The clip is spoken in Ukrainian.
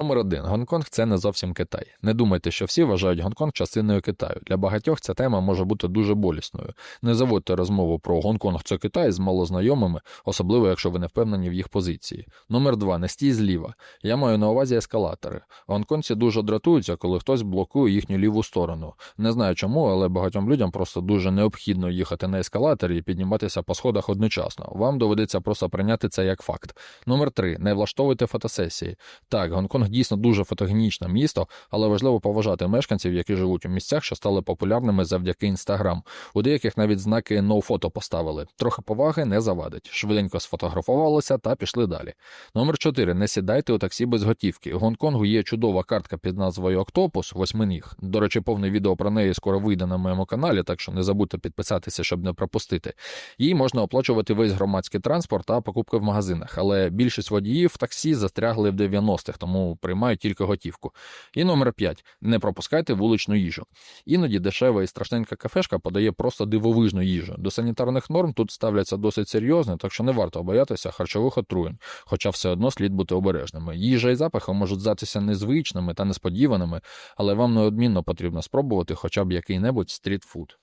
Номер один. Гонконг це не зовсім Китай. Не думайте, що всі вважають Гонконг частиною Китаю. Для багатьох ця тема може бути дуже болісною. Не заводьте розмову про Гонконг це Китай з малознайомими, особливо якщо ви не впевнені в їх позиції. Номер два. Не стій зліва. Я маю на увазі ескалатори. Гонконці дуже дратуються, коли хтось блокує їхню ліву сторону. Не знаю чому, але багатьом людям просто дуже необхідно їхати на ескалаторі і підніматися по сходах одночасно. Вам доведеться просто прийняти це як факт. Номер три. Не влаштовуйте фотосесії. Так, Гонконг дійсно дуже фотогенічне місто, але важливо поважати мешканців, які живуть у місцях, що стали популярними завдяки інстаграм. У деяких навіть знаки «no фото поставили. Трохи поваги не завадить. Швиденько сфотографувалися та пішли далі. Номер 4. Не сідайте у таксі без готівки. У Гонконгу є чудова картка під назвою Октопус восьминіг. До речі, повне відео про неї скоро вийде на моєму каналі, так що не забудьте підписатися, щоб не пропустити. Їй можна оплачувати весь громадський транспорт та покупки в магазинах, але більшість водіїв таксі застрягли в 90-х, тому приймають тільки готівку. І номер 5. Не пропускайте вуличну їжу. Іноді дешева і страшненька кафешка подає просто дивовижну їжу. До санітарних норм тут ставляться досить серйозно, так що не варто боятися харчових отруєнь, хоча все одно слід бути обережними. Їжа і запахи можуть здатися незвичними та несподіваними, але вам неодмінно потрібно спробувати хоча б який-небудь стрітфуд.